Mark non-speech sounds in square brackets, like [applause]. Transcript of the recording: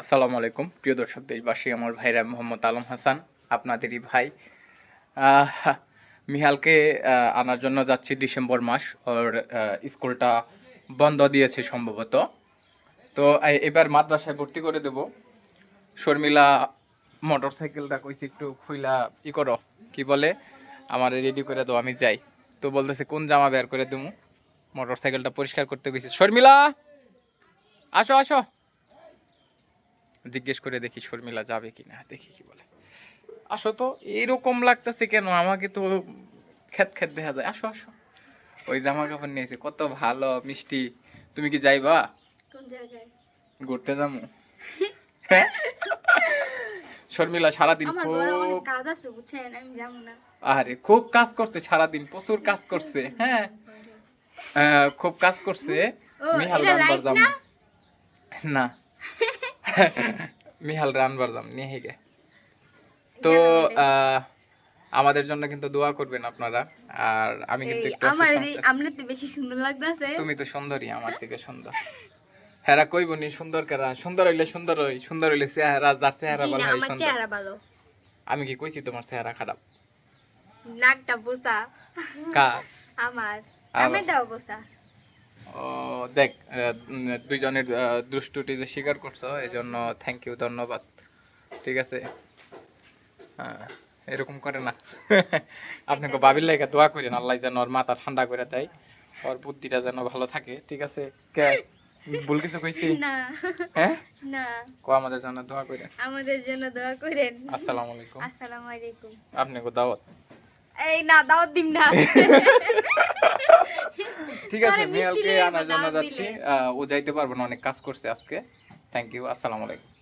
আসসালামু আলাইকুম। প্রিয় দর্শক, দেশবাসী, আমার ভাইরা মোহাম্মদ আলম হাসান, আপনাদেরই ভাই। মিহালকে আনার জন্য যাচ্ছি ডিসেম্বর মাস, ওর স্কুলটা বন্ধ দিয়েছে সম্ভবত। তো এবার মাদ্রাসায় ভর্তি করে দেব। শর্মিলা মোটর সাইকেলটা কইছি, একটু খুইলা ই করো। কি বলে, আমার রেডি করে দাও, আমি যাই। তো বলতেছে, কোন জামা বের করে দেবো মোটর সাইকেলটা পরিষ্কার করতে গেছি শর্মিলা, আসো আসো। জিজ্ঞেস করে দেখি শর্মিলা যাবে কিনা দেখি কি বলে। আসো তো এইরকম লাগতেছে কেন? আমাকে তো খেত খেত দেখা যায়। আসো আসো। ওই জামা কাপড় নিয়েছে কত ভালো মিষ্টি। তুমি কি যাইবা? ঘুরতে যাব [laughs] হ্যাঁ? শর্মিলা সারাদিন খুব কাজ আছে বুঝছেন আমি যাব না। আরে খুব কাজ করছে সারাদিন প্রচুর কাজ করছে হ্যাঁ? খুব কাজ করছে। মিহাল না? [laughs] না মিহাল রানবার যাম নিয়ে গে। তো আমাদের জন্য কিন্তু দোয়া করবেন আপনারা আর আমি কিন্তু একটু আমার। আপনার তো বেশি সুন্দর লাগতেছে। তুমি তো সুন্দরী আমার থেকে সুন্দর। হেরা কইব নি সুন্দর কারা? সুন্দর হইলে সুন্দর হই সুন্দর হইলে চেহারা যার চেহারা ভালো হয় সুন্দর। চেহারা ভালো। আমি কি কইছি তোমার চেহারা খারাপ? নাকটা বোসা। কার? আমার। আমার। আমারটাও বোসা। দেখ দুইজনের দুষ্টুটি যে স্বীকার করছ এই জন্য থ্যাংক ইউ ধন্যবাদ। ঠিক আছে? হ্যাঁ, এরকম করে না। [laughs] আপনাকে বাবির লাগে দোয়া করেন আল্লাহ যেন ওর মাথা ঠান্ডা করে দেয় ওর বুদ্ধিটা যেন ভালো থাকে। ঠিক আছে? কে? ভুল কিছু কইছি? না। হ্যাঁ? না। কো আমাদের জন্য দোয়া করেন। আমাদের জন্য দোয়া করেন। আসসালামু আলাইকুম। আসসালামু আলাইকুম। আপনাকে দাওয়াত। এই না দাওয়াত দিম না। [laughs] ঠিক আছে মেয়ালকে আনার জন্য যাচ্ছি। আহ, ও যাইতে পারব না অনেক কাজ করছে আজকে। থ্যাংক ইউ আসসালামু আলাইকুম।